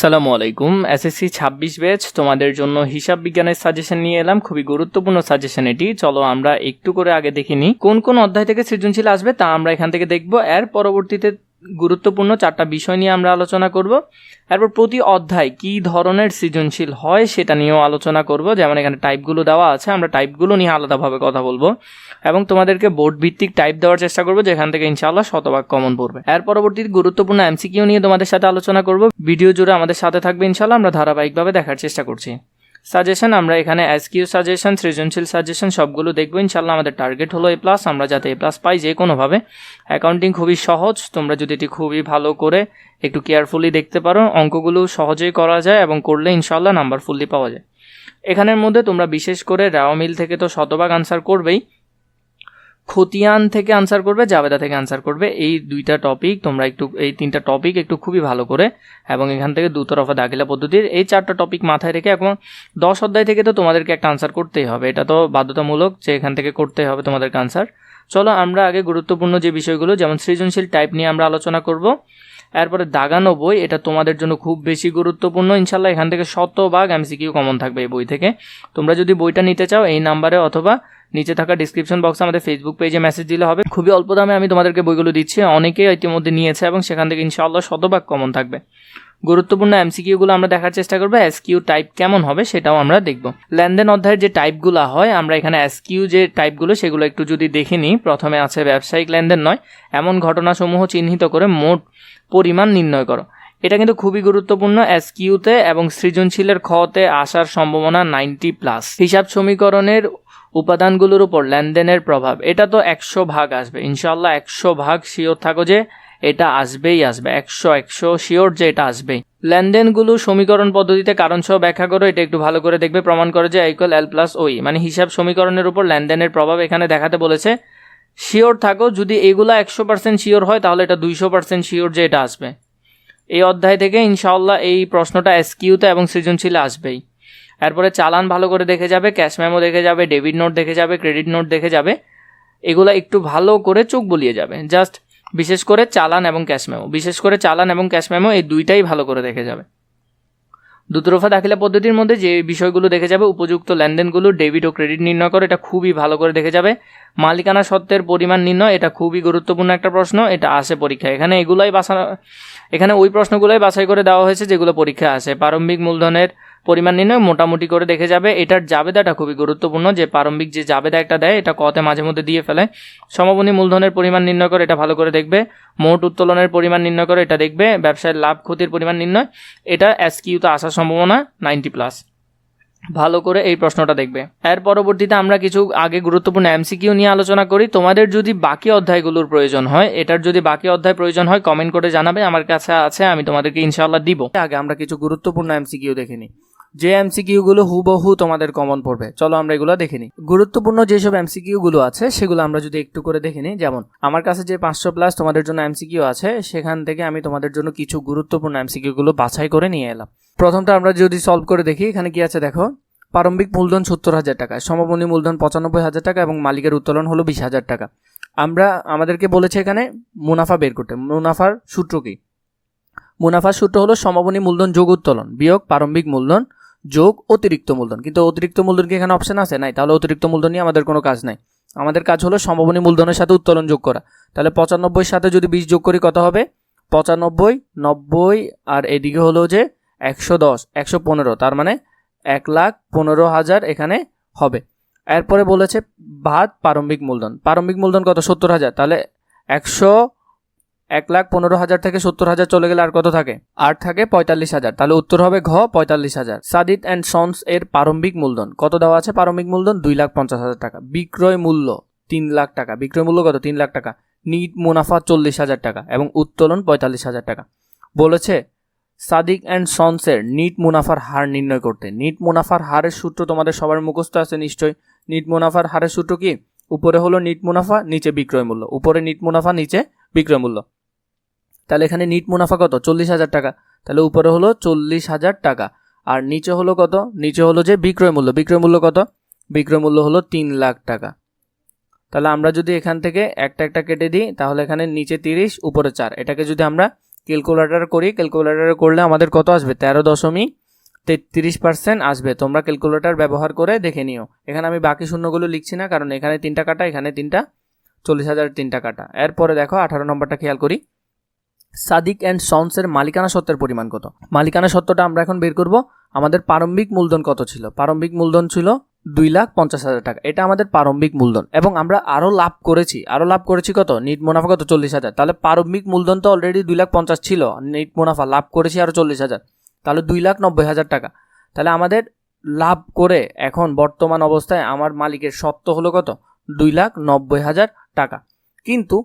সালামু আলাইকুম। এসএসসি ছাব্বিশ ব্যাচ, তোমাদের জন্য হিসাব বিজ্ঞানের সাজেশন নিয়ে এলাম। খুবই গুরুত্বপূর্ণ সাজেশন এটি। চলো আমরা একটু করে আগে দেখিনি কোন কোন অধ্যায় থেকে সৃজনশীল আসবে তা আমরা এখান থেকে দেখব। এর পরবর্তীতে গুরুত্বপূর্ণ চারটা বিষয় নিয়ে আমরা আলোচনা করব। এরপর প্রতি অধ্যায় কী ধরনের সৃজনশীল হয় সেটা নিয়েও আলোচনা করব। যেমন এখানে টাইপগুলো দেওয়া আছে, আমরা টাইপগুলো নিয়ে আলাদাভাবে কথা বলব এবং তোমাদেরকে বোর্ড ভিত্তিক টাইপ দেওয়ার চেষ্টা করব, যেখান থেকে ইনশাআল্লাহ শতভাগ কমন পড়বে। এর পরবর্তীতে গুরুত্বপূর্ণ এমসিকিউ নিয়ে তোমাদের সাথে আলোচনা করব। ভিডিও জুড়ে আমাদের সাথে থাকবে ইনশাআল্লাহ, আমরা ধারাবাহিকভাবে দেখার চেষ্টা করছি। সাজেশন আমরা এখানে এসকিউ সাজেশন সৃজনশীল সাজেশন সবগুলো দেখব। ইনশাল্লাহ আমাদের টার্গেট হলো এ প্লাস আমরা যাতে এ প্লাস পাই যে কোনোভাবে। অ্যাকাউন্টিং খুবই সহজ, তোমরা যদি এটি খুবই ভালো করে একটু কেয়ারফুলি দেখতে পারো, অঙ্কগুলো সহজেই করা যায় এবং করলে ইনশাল্লাহ নাম্বার ফুললি পাওয়া যায়। এখানের মধ্যে তোমরা বিশেষ করে রাও মিল থেকে তো শতভাগ আনসার করবেই। খতিয়ান থেকে আনসার করবে, জাবেদা থেকে আনসার করবে। এই দুইটা টপিক তোমরা একটু, এই তিনটা টপিক একটু খুবই ভালো করে এবং এখান থেকে দুতরফা দাখিলা পদ্ধতির এই চারটা টপিক মাথায় রেখে এখন দশ অধ্যায় থেকে তো তোমাদেরকে একটা আনসার করতেই হবে। এটা তো বাধ্যতামূলক যে এখান থেকে করতে হবে তোমাদেরকে আনসার চলো আমরা আগে গুরুত্বপূর্ণ যে বিষয়গুলো, যেমন সৃজনশীল টাইপ নিয়ে আমরা আলোচনা করব। এরপরে দাগানো বই, এটা তোমাদের জন্য খুব বেশি গুরুত্বপূর্ণ। ইনশাল্লাহ এখান থেকে শতভাগ এমসিকিউ কমন থাকবে এই বই থেকে। তোমরা যদি বইটা নিতে চাও, এই নাম্বারে অথবা নিচে থাকা ডিসক্রিপশন বক্সে আমাদের ফেসবুক পেজে মেসেজ দিলে হবে। খুবই অল্প দামে আমি তোমাদেরকে বইগুলো দিচ্ছি, অনেকেই ইতিমধ্যে নিয়েছে এবং সেখান থেকে ইনশাআল্লাহ শতভাগ কমন থাকবে। গুরুত্বপূর্ণ এমসিকিউগুলো আমরা দেখার চেষ্টা করব, এসকিউ টাইপ কেমন হবে সেটাও আমরা দেখব। লেনদেন অধ্যায়ের যে টাইপগুলো হয়, আমরা এখানে এসকিউ যে টাইপগুলো, সেগুলো একটু যদি দেখে নিই। প্রথমে আছে ব্যবসায়িক লেনদেন নয়, এমন ঘটনাসমূহ চিহ্নিত করে মোট পরিমাণ নির্ণয় করো। এটা কিন্তু খুবই গুরুত্বপূর্ণ এসকিউতে এবং সৃজনশীলের খতে আসার সম্ভাবনা নাইনটি প্লাস। হিসাব সমীকরণের উপাদানগুলোর উপর লেনদেনের প্রভাব। এটা তো একশো ভাগ আসবে। ইনশাল্লাহ একশো ভাগ শিওর থাকো যে এটা আসবেই আসবে, একশো একশো শিওর যে এটা আসবেই। লেনদেনগুলো সমীকরণ পদ্ধতিতে কারণ সহ ব্যাখ্যা করো, এটা একটু ভালো করে দেখবে। প্রমাণ করে যে ইকুয়াল এল প্লাস ওই মানে হিসাব সমীকরণের উপর লেনদেনের প্রভাব এখানে দেখাতে বলেছে। শিওর থাকো, যদি এগুলো একশো পার্সেন্ট শিওর হয়, তাহলে এটা দুইশো পার্সেন্ট শিওর যে এটা আসবে। এই অধ্যায় থেকে ইনশাআল্লাহ এই প্রশ্নটা এসকিউতে এবং সৃজনশীলে আসবেই। এরপরে চালান ভালো করে দেখে যাবে ক্যাশ মেমো দেখে যাবে ডেবিট নোট দেখে যাবে ক্রেডিট নোট দেখে যাবে। এগুলো একটু ভালো করে চোখ বলিয়ে যাবে। জাস্ট বিশেষ করে চালান এবং ক্যাশ মেমো। বিশেষ করে চালান এবং ক্যাশ মেমো এই দুইটাই ভালো করে দেখে যাবে। দুতরফা দাখিলা পদ্ধতির মধ্যে যে বিষয়গুলো দেখে যাবে, উপযুক্ত লেনদেনগুলো, ডেবিট ও ক্রেডিট নির্ণয় করে, এটা খুবই ভালো করে দেখে যাবে। মালিকানা সত্ত্বের পরিমাণ নির্ণয়, এটা খুবই গুরুত্বপূর্ণ একটা প্রশ্ন, এটা আসে পরীক্ষা এখানে এগুলাই বাসা এখানে ওই প্রশ্নগুলোই বাছাই করে দেওয়া হয়েছে, যেগুলো পরীক্ষা আসে। প্রারম্ভিক মূলধনের পরিমাণ নির্ণয় মোটামুটি করে দেখে যাবে। এটার জাবেদাটা খুবই গুরুত্বপূর্ণ, যে প্রারম্ভিক যে জাবেদা একটা দেয়, এটা কতে মাঝে মধ্যে দিয়ে ফেলে। সমবনী মূলধনের পরিমাণ নির্ণয় করে এটা ভালো করে দেখবে। মোট উত্তোলনের পরিমাণ নির্ণয় করে এটা দেখবে। ব্যবসায়ের লাভ ক্ষতির পরিমাণ নির্ণয়। এটা এসকিউতে আসার সম্ভাবনা নাইনটি প্লাস। ভালো করে এই প্রশ্নটা দেখবে। এর পরবর্তীতে আমরা কিছু আগে গুরুত্বপূর্ণ এমসিকিউ নিয়ে আলোচনা করি। তোমাদের যদি বাকি অধ্যায়গুলোর প্রয়োজন হয়, এটার যদি বাকি অধ্যায় প্রয়োজন হয় কমেন্ট করে জানাবে। আমার কাছে আছে, আমি তোমাদেরকে ইনশাআল্লাহ দিব। আগে আমরা কিছু গুরুত্বপূর্ণ এমসিকিউ দেখে নিই। যে এমসিকিউগুলো হুবহু তোমাদের কমন পড়বে। চলো আমরা এগুলো দেখে নিই। গুরুত্বপূর্ণ যেসব এমসিকিউগুলো আছে, সেগুলো আমরা যদি একটু করে দেখে নিই, যেমন, আমার কাছে যে পাঁচশো প্লাস তোমাদের জন্য এমসিকিউ আছে, সেখান থেকে আমি তোমাদের জন্য কিছু গুরুত্বপূর্ণ এমসিকিউগুলো বাছাই করে নিয়ে এলাম। প্রথমটা আমরা যদি সলভ করে দেখি, এখানে কি আছে দেখো? প্রারম্ভিক মূলধন সত্তর হাজার টাকা সমবনী মূলধন পঁচানব্বই হাজার টাকা এবং মালিকের উত্তোলন হলো বিশ হাজার টাকা। আমরা, আমাদেরকে বলেছে এখানে মুনাফা বের করতে। মুনাফার সূত্র কি? মুনাফার সূত্র হলো সমবনী মূলধন যোগ উত্তোলন, বিয়োগ প্রারম্ভিক মূলধন যোগ অতিরিক্ত মূলধন। কিন্তু অতিরিক্ত মূলধন কি এখানে অপশন আছে? নাই। তাহলে অতিরিক্ত মূলধন নিয়ে আমাদের কোনো কাজ নাই। আমাদের কাজ হলো সমবনী মূলধনের সাথে উত্তোলন যোগ করা। তাহলে পঁচানব্বইয়ের সাথে যদি বিশ যোগ করি কত হবে? পঁচানব্বই, নব্বই, আর এদিকে হলো যে একশো দশ, একশো পনেরো। তার মানে এক লাখ পনেরো হাজার এখানে হবে। এরপরে বলেছে ভাত প্রারম্ভিক মূলধন। প্রারম্ভিক মূলধন কত? সত্তর হাজার। তাহলে একশো এক লাখ পনেরো হাজার থেকে সত্তর হাজার চলে গেলে আর কত থাকে? আর থাকে পঁয়তাল্লিশ হাজার। তাহলে উত্তর হবে ঘ, পঁয়তাল্লিশ হাজার। সাদিত অ্যান্ড সন্স এর প্রারম্ভিক মূলধন। কত দেওয়া আছে প্রারম্ভিক মূলধন? দুই লাখ পঞ্চাশ হাজার টাকা। বিক্রয় মূল্য, তিন লাখ টাকা। বিক্রয় মূল্য কত? তিন লাখ টাকা। নিট মুনাফা চল্লিশ হাজার টাকা এবং উত্তোলন পঁয়তাল্লিশ হাজার টাকা। বলেছে সাদিক অ্যান্ড সন্সের নিট মুনাফার হার নির্ণয় করতে। নিট মুনাফার হারের সূত্র তোমাদের সবার মুখস্থ আছে নিশ্চয়ই। নিট মুনাফার হারের সূত্র কি? উপরে হলো নিট মুনাফা, নিচে বিক্রয় মূল্য। উপরে নিট মুনাফা, নিচে বিক্রয় মূল্য। তাহলে এখানে নিট মুনাফা কত? চল্লিশ হাজার টাকা। তাহলে উপরে হলো চল্লিশ হাজার টাকা। আর নিচে হলো কত? নিচে হলো যে বিক্রয় মূল্য। বিক্রয় মূল্য কত? বিক্রয় মূল্য হলো তিন লাখ টাকা। তাহলে আমরা যদি এখান থেকে একটা একটা কেটে দিই, তাহলে এখানে নিচে তিরিশ, উপরে চার। এটাকে যদি আমরা ক্যালকুলেটার করি, ক্যালকুলেটার করলে আমাদের কত আসবে? তেরো দশমিক তেত্রিশ পার্সেন্ট আসবে। তোমরা ক্যালকুলেটার ব্যবহার করে দেখে নিও। এখানে আমি বাকি শূন্যগুলো লিখছি না, কারণ এখানে তিনটা কাটা, এখানে তিনটা, চল্লিশ হাজার তিনটা কাটা। এরপরে দেখো, আঠারো নম্বরটা খেয়াল করি। সাদিক অ্যান্ড সন্সের মালিকানা সত্ত্বের পরিমাণ কত? মালিকানা সত্ত্বটা আমরা এখন বের করব। আমাদের প্রারম্ভিক মূলধন কত ছিল? প্রারম্ভিক মূলধন ছিল দুই লাখ পঞ্চাশ হাজার টাকা। এটা আমাদের প্রারম্ভিক মূলধন। এবং আমরা আরও লাভ করেছি। আরও লাভ করেছি কত? নিট মুনাফা কত? চল্লিশ হাজার। তাহলে প্রারম্ভিক মূলধন তো অলরেডি দুই লাখ পঞ্চাশ ছিল। নিট মুনাফা লাভ করেছি আরও চল্লিশ হাজার। তাহলে দুই লাখ নব্বই হাজার টাকা। তাহলে আমাদের লাভ করে এখন বর্তমান অবস্থায় আমার মালিকের সত্ত্ব হলো কত? দুই লাখ নব্বই হাজার টাকা। কিন্তু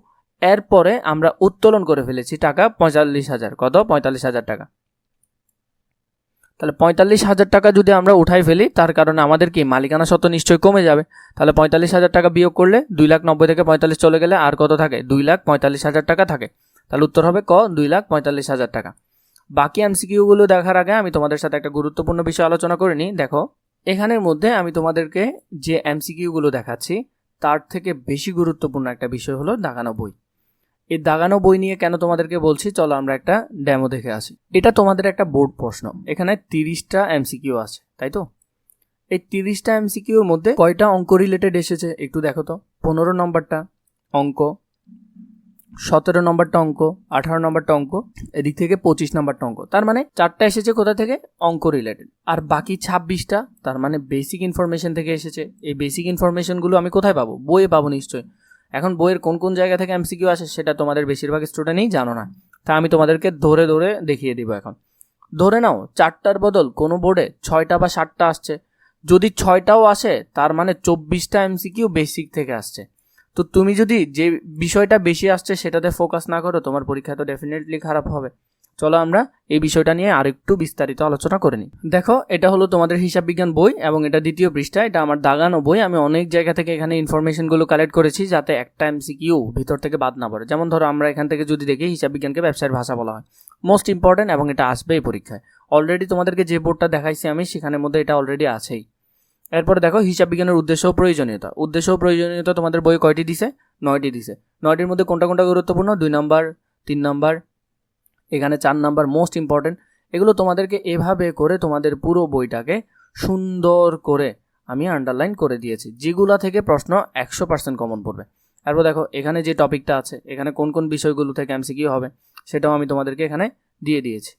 এরপরে আমরা উত্তোলন করে ফেলেছি টাকা পঁয়তাল্লিশ হাজার। কত? পঁয়তাল্লিশ হাজার টাকা। তাহলে পঁয়তাল্লিশ হাজার টাকা যদি আমরা উঠাই ফেলি, তার কারণে আমাদের কি মালিকানা সত্ত্ব নিশ্চয়ই কমে যাবে। তাহলে পঁয়তাল্লিশ হাজার টাকা বিয়োগ করলে দুই লাখ নব্বই থেকে পঁয়তাল্লিশ চলে গেলে আর কত থাকে? দুই লাখ পঁয়তাল্লিশ হাজার টাকা থাকে। তাহলে উত্তর হবে ক? দুই লাখ পঁয়তাল্লিশ হাজার টাকা। বাকি এমসিকিউগুলো দেখার আগে আমি তোমাদের সাথে একটা গুরুত্বপূর্ণ বিষয় আলোচনা করে নিই। দেখো, এখানের মধ্যে আমি তোমাদেরকে যে এমসিকিউগুলো দেখাচ্ছি, তার থেকে বেশি গুরুত্বপূর্ণ একটা বিষয় হলো দাগানো বই। এই দাগানো বই নিয়ে কেন তোমাদেরকে বলছি? চলো আমরা একটা ডেমো দেখে আসি। এটা তোমাদের একটা বোর্ড প্রশ্ন। এখানে তিরিশটা এমসিকিউ আছে, তাই তো? এই তিরিশটা এমসিকিউর মধ্যে কয়টা অঙ্ক রিলেটেড এসেছে? একটু দেখো তো। পনেরো নম্বরটা অঙ্ক, সতেরো নম্বরটা অঙ্ক, আঠারো নম্বরটা অঙ্ক, এদিক থেকে পঁচিশ নম্বরটা অঙ্ক। তার মানে চারটা এসেছে কোথা থেকে? অঙ্ক রিলেটেড আর বাকি ছাব্বিশটা, তার মানে বেসিক ইনফরমেশন থেকে এসেছে। এই বেসিক ইনফরমেশনগুলো আমি কোথায় পাবো? বইয়ে পাবো নিশ্চয়ই। এখন বইয়ের কোন কোন জায়গা থেকে এমসিকিউ আসে সেটা তোমাদের বেশিরভাগ স্টুডেন্টই জানো না। তা আমি তোমাদেরকে ধরে ধরে দেখিয়ে দিব এখন। ধরে নাও, চারটার বদল কোনো বোর্ডে ছয়টা বা সাতটা আসছে। যদি ছয়টাও আসে, তার মানে চব্বিশটা এমসিকিউ বেসিক থেকে আসছে। তো তুমি যদি যে বিষয়টা বেশি আসছে সেটাতে ফোকাস না করো, তোমার পরীক্ষা তো ডেফিনেটলি খারাপ হবে। চলো আমরা এই বিষয়টা নিয়ে আরেকটু বিস্তারিত আলোচনা করে নিই। দেখো, এটা হলো তোমাদের হিসাব বিজ্ঞান বই এবং এটা দ্বিতীয় পৃষ্ঠা, এটা আমার দাগানো বই। আমি অনেক জায়গা থেকে এখানে ইনফরমেশনগুলো কালেক্ট করেছি যাতে একটা এমসিকিউ ভিতর থেকে বাদ না পড়ে। যেমন ধরো, আমরা এখান থেকে যদি দেখি, হিসাব বিজ্ঞানকে ব্যবসায়ের ভাষা বলা হয়। মোস্ট ইম্পর্টেন্ট এবং এটা আসবে এই পরীক্ষায়। অলরেডি তোমাদেরকে যে বোর্ডটা দেখাইছি আমি, সেখানের মধ্যে এটা অলরেডি আছেই। এরপরে দেখো, হিসাব বিজ্ঞানের উদ্দেশ্য ও প্রয়োজনীয়তা। উদ্দেশ্য ও প্রয়োজনীয়তা তোমাদের বই কয়টি দিছে? নয়টি দিছে। নয়টির মধ্যে কোনটা কোনটা গুরুত্বপূর্ণ? দুই নম্বর, তিন নাম্বার এখানে চার নাম্বার মোস্ট ইম্পর্টেন্ট এগুলো তোমাদেরকে এভাবে করে তোমাদের পুরো বইটাকে সুন্দর করে আমি আন্ডারলাইন করে দিয়েছি, যেগুলা থেকে প্রশ্ন একশো পার্সেন্ট কমন পড়বে। তারপর দেখো, এখানে যে টপিকটা আছে, এখানে কোন কোন বিষয়গুলো থেকে এমসিকিউ হবে, সেটাও আমি তোমাদেরকে এখানে দিয়ে দিয়েছি।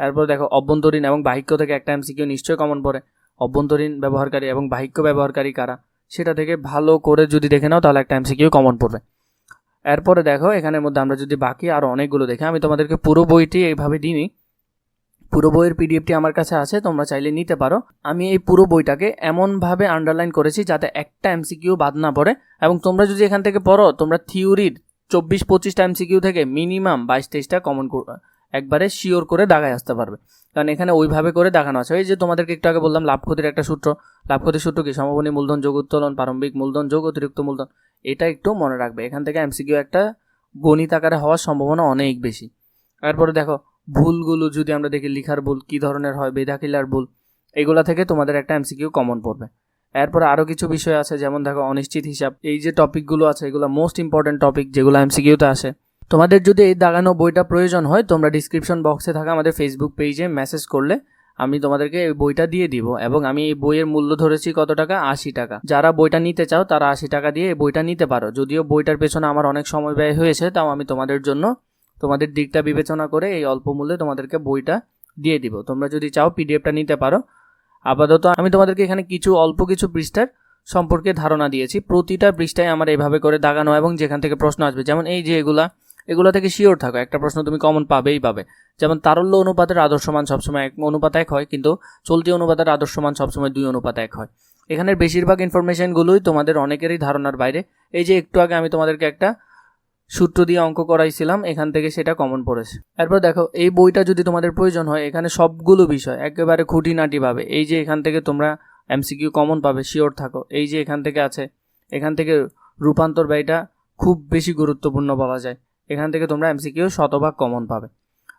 তারপর দেখো, অভ্যন্তরীণ এবং বাহিক্য থেকে একটা এমসিকিউ নিশ্চয়ই কমন পড়ে। অভ্যন্তরীণ ব্যবহারকারী এবং বাহিক্য ব্যবহারকারী কারা, সেটা থেকে ভালো করে যদি দেখে নাও, তাহলে একটা এমসিকিউ কমন পড়বে। এরপরে দেখো, এখানের মধ্যে আমরা যদি বাকি আরও অনেকগুলো দেখি, আমি তোমাদেরকে পুরো বইটি এইভাবে দিই পুরো বইয়ের পিডিএফটি আমার কাছে আছে, তোমরা চাইলে নিতে পারো। আমি এই পুরো বইটাকে এমনভাবে আন্ডারলাইন করেছি যাতে একটা এমসিকিউ বাদ না পড়ে। এবং তোমরা যদি এখান থেকে পড়ো, তোমরা থিওরির চব্বিশ পঁচিশটা এমসিকিউ থেকে মিনিমাম বাইশ তেইশটা কমন একবারে শিওর করে দাগায় আসতে পারবে। কারণ এখানে ওইভাবে করে দেখানো আছে। এই যে তোমাদেরকে একটু আগে বললাম, লাভ ক্ষতির একটা সূত্র। লাভ ক্ষতির সূত্র কি? সমবনী মূলধন, যোগ উত্তোলন, প্রারম্ভিক মূলধন, যোগ অতিরিক্ত মূলধন। এটা একটু মনে রাখবে। এখান থেকে এমসিকিউ একটা গণিত আকারে হওয়ার সম্ভাবনা অনেক বেশি। তারপরে দেখো, ভুলগুলো যদি আমরা দেখি, লিখার ভুল, কী ধরনের হয় বেদাখিলার ভুল, এগুলা থেকে তোমাদের একটা এমসিকিউ কমন পড়বে। এরপর আরও কিছু বিষয় আছে, যেমন দেখো, অনিশ্চিত হিসাব। এই যে টপিকগুলো আছে, এগুলো মোস্ট ইম্পর্টেন্ট টপিক যেগুলো এমসিকিউতে আসে। তোমাদের যদি এই দাগানো বইটা প্রয়োজন হয়, তোমরা ডিসক্রিপশন বক্সে থাকা আমাদের ফেসবুক পেজে মেসেজ করলে আমি তোমাদেরকে এই বইটা দিয়ে দিব এবং আমি এই বইয়ের মূল্য ধরেছি কত টাকা? আশি টাকা। যারা বইটা নিতে চাও, তারা আশি টাকা দিয়ে এই বইটা নিতে পারো। যদিও বইটার পেছনে আমার অনেক সময় ব্যয় হয়েছে, তাও আমি তোমাদের জন্য তোমাদের দিকটা বিবেচনা করে এই অল্প মূল্যে তোমাদেরকে বইটা দিয়ে দিব। তোমরা যদি চাও, পিডিএফটা নিতে পারো। আপাতত আমি তোমাদেরকে এখানে কিছু, অল্প কিছু পৃষ্ঠার সম্পর্কে ধারণা দিয়েছি। প্রতিটা পৃষ্ঠায় আমার এভাবে করে দাগানো এবং যেখান থেকে প্রশ্ন আসবে, যেমন এই যে এগুলা এগুলো থেকে শিওর থাকো, একটা প্রশ্ন তুমি কমন পাবেই পাবে। যেমন তারল্য অনুপাতের আদর্শমান সবসময় এক অনুপাত এক হয়, কিন্তু চলতি অনুপাতের আদর্শমান সবসময় দুই অনুপাত এক হয়। এখানের বেশিরভাগ ইনফরমেশনগুলোই তোমাদের অনেকেরই ধারণার বাইরে। এই যে একটু আগে আমি তোমাদেরকে একটা সূত্র দিয়ে অঙ্ক করাইছিলাম, এখান থেকে সেটা কমন পড়েছে। এরপর দেখো, এই বইটা যদি তোমাদের প্রয়োজন হয়, এখানে সবগুলো বিষয় একেবারে খুঁটিনাটিভাবে এই যে এখান থেকে তোমরা এমসিকিউ কমন পাবে, শিওর থাকো। এই যে এখান থেকে আছে, এখান থেকে রূপান্তর ব্যয়টা খুব বেশি গুরুত্বপূর্ণ বলা যায়। এখান থেকে তোমরা এমসিকিউ শতভাগ কমন পাবে।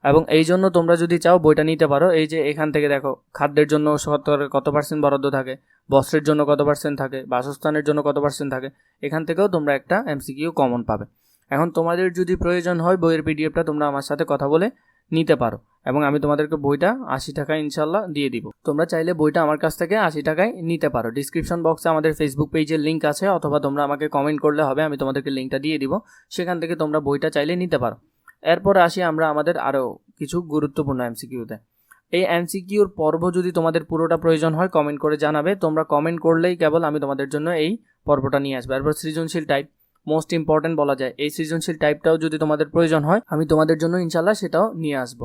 এবং এই জন্য তোমরা যদি চাও বইটা নিতে পারো, এই যে এখান থেকে দেখো, খাদ্যের জন্য সরকারের কত পার্সেন্ট বরাদ্দ থাকে, বস্ত্রের জন্য কত পার্সেন্ট থাকে, বাসস্থানের জন্য কত পার্সেন্ট থাকে, এখান থেকেও তোমরা একটা এমসিকিউ কমন পাবে। এখন তোমাদের যদি প্রয়োজন হয় বইয়ের পিডিএফটা তোমরা আমার সাথে কথা বলে নিতে পারো। এবং আমি তোমাদেরকে বইটা আশি টাকায় ইনশাল্লাহ দিয়ে দিব। তোমরা চাইলে বইটা আমার কাছ থেকে আশি টাকায় নিতে পারো। ডিসক্রিপশন বক্সে আমাদের ফেসবুক পেজের লিঙ্ক আছে, অথবা তোমরা আমাকে কমেন্ট করলে হবে, আমি তোমাদেরকে লিঙ্কটা দিয়ে দিব। সেখান থেকে তোমরা বইটা চাইলে নিতে পারো। এরপর আসি আমরা আমাদের আরও কিছু গুরুত্বপূর্ণ এমসিকিউতে এই এমসিকিউর পর্ব যদি তোমাদের পুরোটা প্রয়োজন হয় কমেন্ট করে জানাবে। তোমরা কমেন্ট করলেই কেবল আমি তোমাদের জন্য এই পর্বটা নিয়ে আসব। এরপর সৃজনশীল টাইপ মোস্ট ইম্পর্টেন্ট বলা যায়। এই সৃজনশীল টাইপটাও যদি তোমাদের প্রয়োজন হয়, আমি তোমাদের জন্য ইনশাল্লাহ সেটাও নিয়ে আসব।